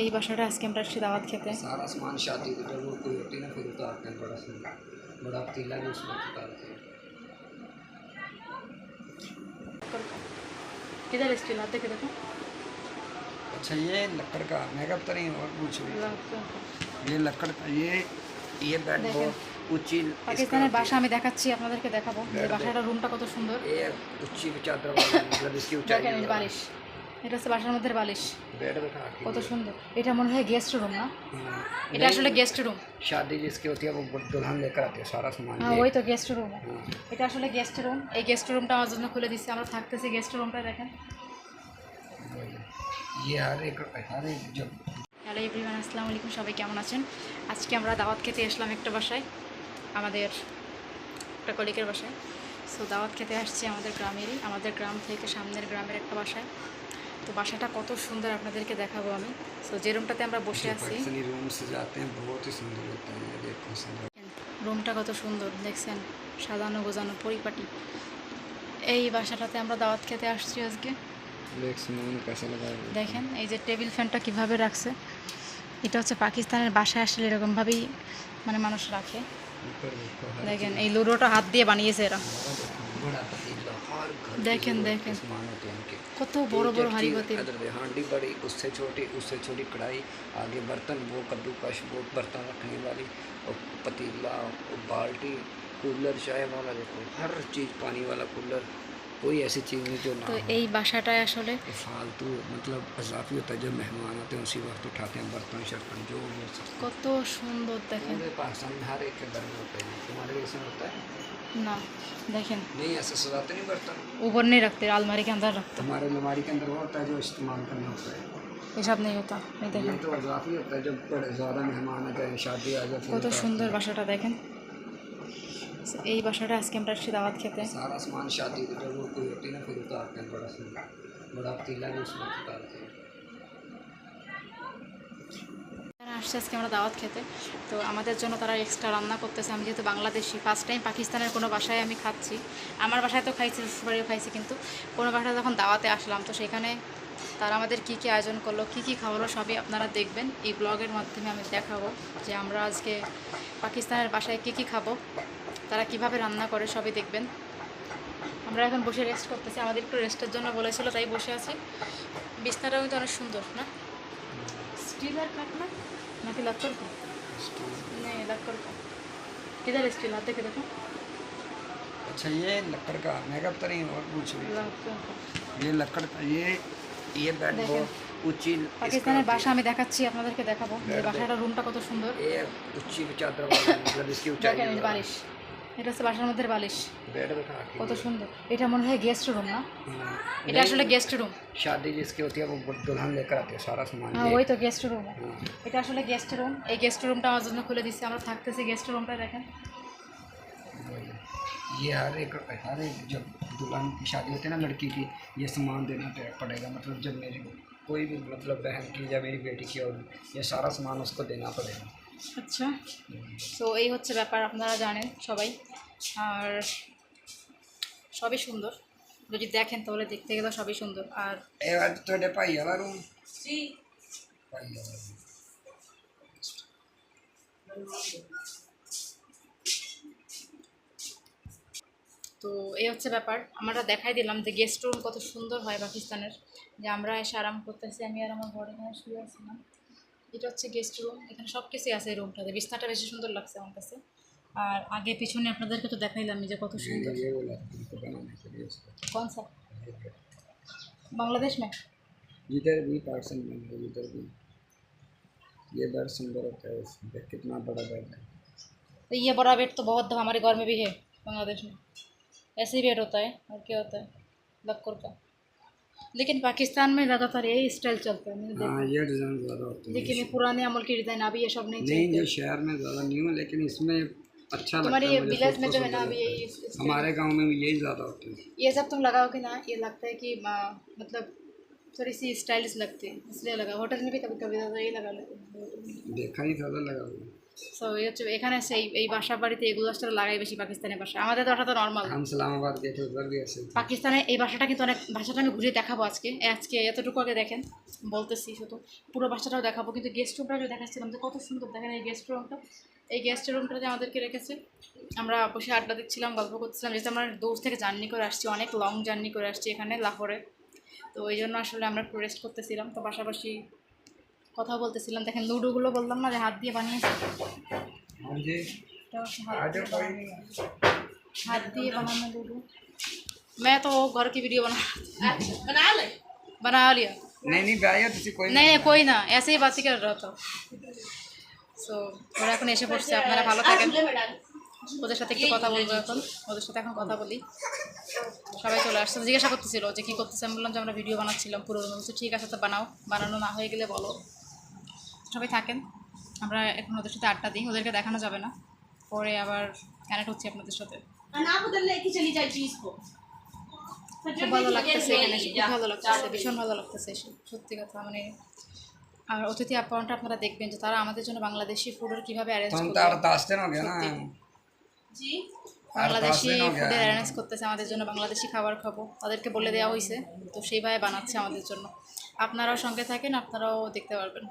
এই বাসাটা আজকে আমরা আসছি দাওয়াত খেতে सारा सामान शादी की जब वो कोई होती है ना फिर उतारते हैं बड़ा सुंदर बड़ा पतीला भी उसमें उतारते हैं किधर स्टील हाथ देखे देखो अच्छा ये लकड़ का मैं कब नहीं और पूछ रही ये लकड़ का ये ये बेड देखें। बहुत ऊंची পাকিস্তানের বাসা আমি দেখাচ্ছি আপনাদেরকে দেখাবো যে বাসাটার রুমটা কত সুন্দর ये ऊंची चादर वाला मतलब इसकी ऊंचाई দেখেন এই যে বালিশ এটা হচ্ছে বাসার মধ্যে বালিশ बेड दिखा के কত সুন্দর এটা মনে হয় গেস্ট রুম না हाँ। এটা আসলে গেস্ট রুম शादी जिसकी होती है वो दुल्हन लेकर आते हैं सारा सामान হ্যাঁ ये। ওই তো গেস্ট রুম हाँ। এটা আসলে গেস্ট রুম এই গেস্ট রুমটা আমার জন্য খুলে দিচ্ছে আমরা থাকতেছি গেস্ট রুমটা দেখেন ये हर एक हर एक जब হ্যালো এভরিওয়ান আসসালামু আলাইকুম সবাই কেমন আছেন আজকে আমরা দাওয়াত খেতে আসলাম একটা বাসায় আমাদের একটা কলিকের বাসায় সো দাওয়াত খেতে আসছি আমাদের গ্রামেরই আমাদের গ্রাম থেকে সামনের গ্রামের একটা বাসায় তো বাসাটা কত সুন্দর আপনাদেরকে দেখাবো আমি। সো যে রুমটাতে আমরা বসে আছি। রুমটা কত সুন্দর দেখছেন? সাজানো গোজানো পরিপাটি। এই বাসাটাতে আমরা দাওয়াত খেতে আসছি আজকে। দেখেন এই যে টেবিল ফ্যানটা কীভাবে রাখছে। এটা হচ্ছে পাকিস্তানের বাসায় আসলে এরকমভাবেই মানে মানুষ রাখে। দেখেন এই লুডোটা হাত দিয়ে বানিয়েছে এরা। দেখেন দেখেন কত বড় বড় হাঁড়ি পাতে हांडी बड़ी उससे छोटी उससे छोटी कढ़ाई आगे बर्तन वो कद्दू कश वो बर्तन रखने वाली और पतीला और बाल्टी कूलर चाय वाला देखो हर चीज़ पानी वाला कूलर। कोई ऐसी चीज़ नहीं जो ना তো हो। এই বাসাটায় আসলে ये फालतू मतलब इजाफी होता है जब मेहमान आते हैं उसी वक्त उठाते हैं बर्तन शर्तन जो भी हो सकता কত সুন্দর है দেখেন मेरे पाकिस्तान में हर एक के घर में होता है तुम्हारे कैसे होता है না দেখেন नहीं ऐसे सजाते नहीं बर्तन ऊपर नहीं रखते अलमारी के अंदर रखते हमारे अलमारी के अंदर वो होता है जो इस्तेमाल करना होता है এসব नहीं होता এই ये দেখেন तो इजाफी होता है जब बड़े ज़्यादा मेहमान आ जाए शादी आ जाए फिर কত उतारते সুন্দর বাসাটা দেখেন So, এই বাসাটা আজকে আমরা আসছি দাওয়াত খেতে हैं। सारा सामान शादी की जब वो कोई होती है ना फिर उतारते हैं बड़ा सुंदर बड़ा पतीला भी उसमें उतारते हैं তারা আসছে আজকে আমরা দাওয়াত খেতে তো আমাদের জন্য তারা এক্সট্রা রান্না করতেছে আমি যেহেতু বাংলাদেশি ফার্স্ট টাইম পাকিস্তানের কোনো বাসায় আমি খাচ্ছি আমার বাসায় তো খাইছি শ্বশুরবাড়িও খাইছি কিন্তু কোনো বাসায় যখন দাওয়াতে আসলাম তো সেখানে তারা আমাদের কী কী আয়োজন করলো কী কী খাওয়ালো সবই আপনারা দেখবেন এই ব্লগের মাধ্যমে আমি দেখাবো যে আমরা আজকে পাকিস্তানের বাসায় কী কী খাবো তারা কিভাবে রান্না করে সবই দেখবেন আমরা এখন বসে রেস্ট করতেছি আমাদের একটু রেস্টের জন্য বলেছিল তাই বসে আছি বিছনাটাও কিন্তু অনেক সুন্দর না स्टील है काट ना ना कि लक्कड़ का नहीं लक्कड़ का किधर स्टील आते के देखो अच्छा ये लकड़ का मैं कब नहीं और पूछ रही लक्कड़ का ये लकड़ का ये ये बेड देखें। बहुत ऊंची পাকিস্তানের বাসা আমি দেখাচ্ছি আপনাদেরকে দেখাবো যে বাসাটার রুমটা কত সুন্দর ये ऊंची चादर वाला मतलब इसकी ऊंचाई দেখেন এই যে বালিশ এটা হচ্ছে বাসার মধ্যে বালিশ बेड दिखा के কত সুন্দর এটা মনে হয় গেস্ট রুম না हाँ। এটা আসলে গেস্ট রুম शादी जिसकी होती है वो दुल्हन लेकर आते हैं सारा सामान হ্যাঁ ये। ওই তো গেস্ট রুম हाँ। এটা আসলে গেস্ট রুম এই গেস্ট রুমটা আমার জন্য খুলে দিচ্ছে আমরা থাকতেছি গেস্ট রুমটা দেখেন ये हर एक हर एक जब दुल्हन की शादी होती है ना लड़की की ये सामान देना पे- पड़ेगा मतलब जब मेरी कोई भी मतलब बहन की या मेरी बेटी की और ये सारा सामान उसको देना पड़ेगा আচ্ছা তো এই হচ্ছে ব্যাপার আপনারা জানেন সবাই আর সবই সুন্দর যদি দেখেন তাহলে দেখতে গেলে সবই সুন্দর আর ए आज तो डे पाई वाला रूम তো এই হচ্ছে ব্যাপার আমরা দেখাই দিলাম যে গেস্ট রুম কত সুন্দর হয় পাকিস্তানের যে আমরা এসে আরাম করতেছি আমি আর আমার ঘরে এখানে শুয়ে আছিলাম এটা হচ্ছে গেস্ট রুম এখানে সব কিছুই আছে এই রুমটাতে বিছনাটা বেশি সুন্দর লাগছে আমার কাছে আর আগে পিছনে আপনাদেরকে তো দেখাইলাম যে কত সুন্দর ये बोला था तुमको बनाने के लिए उसको कौन सा बांग्लादेश में जिधर भी पार्सल में है उधर भी ये बेड सुंदर होता है इसमें देख कितना बड़ा बेड है तो ये बड़ा बेड तो बहुत दफा हमारे घर में भी है बांग्लादेश में ऐसे ही बेड होता है और क्या होता है? लक्कर का। लेकिन पाकिस्तान में ज़्यादातर यही स्टाइल चलता है हाँ ये डिज़ाइन ज़्यादा होते हैं। लेकिन ये पुराने अमल की डिज़ाइन अभी ये सब नहीं नहीं जो शहर में ज़्यादा नहीं हूँ लेकिन इसमें अच्छा लगता हमारे है ये विलेज में जो है ना अभी यही हमारे गाँव में भी यही ज़्यादा होते हैं। ये सब तुम लगाओगे ना ये लगता है कि मतलब थोड़ी सी स्टाइलिश लगती है इसलिए लगा होटल में भी कभी कभी ज़्यादा यही लगा लेते देखा ही ज़्यादा लगा हुआ সো এই হচ্ছে এখানে সেই এই বাসা বাড়িতে এগুলো লাগাই বেশি পাকিস্তানের বাসা। আমাদের বাসা তো নর্মাল পাকিস্তানে এই বাসাটা কিন্তু অনেক ভাষাটা আমি ঘুরে দেখাবো আজকে। আজকে এতটুকু আগে দেখেন বলতেছি শুধু। পুরো বাসাটাও দেখাবো কিন্তু গেস্ট রুমটা যে দেখাচ্ছিলাম যে কত সুন্দর দেখেন এই গেস্ট রুমটা এই গেস্ট রুমটা যে আমাদেরকে রেখেছে আমরা বসে আড্ডা দিচ্ছিলাম গল্প করছিলাম যেহেতু আমরা দোষ থেকে জার্নি করে আসছি অনেক লং জার্নি করে আসছি এখানে লাহোরে। তো ওই জন্য আসলে আমরা রেস্ট করতেছিলাম। তো পাশাপাশি কথা বলতেছিলাম দেখেন লুডোগুলো বললাম না যে হাত দিয়ে বানিয়েছি हाँ जी এটা হচ্ছে হাত आ দিয়ে जाओ कोई नहीं हाथ दिए बनाना लूडो मैं तो घर की वीडियो बना बना ले बना लिया नहीं नहीं भाई तुझे कोई नहीं नहीं कोई ना ऐसे ही बात ही कर रहा था সো ওরা এখন এসে পড়ছে আপনারা ভালো থাকেন झूले में डाल ওদের সাথে একটু কথা বলবো এখন ওদের সাথে এখন কথা বলি সবাই চলে আসছে জিজ্ঞাসা করতেছিল যে কী করতেছে আমি বললাম যে আমরা ভিডিও বানাচ্ছিলাম পুরো বলছে ঠিক আছে তো বানাও বানানো না হয়ে গেলে বলো সবাই থাকেন। আমরা এখন ওদের সাথে আড্ডা দিই ওদেরকে দেখানো যাবে না। পরে আবার কানেক্ট হচ্ছি আপনাদের সাথে। ভালো লাগতেছে এখানে। ভালো লাগতেছে ভীষণ ভালো লাগতেছে সত্যি কথা মানে আর অতিথি আপ্যায়নটা আপনারা দেখবেন যে তারা আমাদের জন্য বাংলাদেশি ফুডের কীভাবে অ্যারেঞ্জ করতে বাংলাদেশি ফুডের অ্যারেঞ্জ করতেছে আমাদের জন্য বাংলাদেশি খাবার খাব। তাদেরকে বলে দেওয়া হয়েছে তো সেইভাবে বানাচ্ছে আমাদের জন্য। আপনারাও সঙ্গে থাকেন আপনারাও দেখতে পারবেন।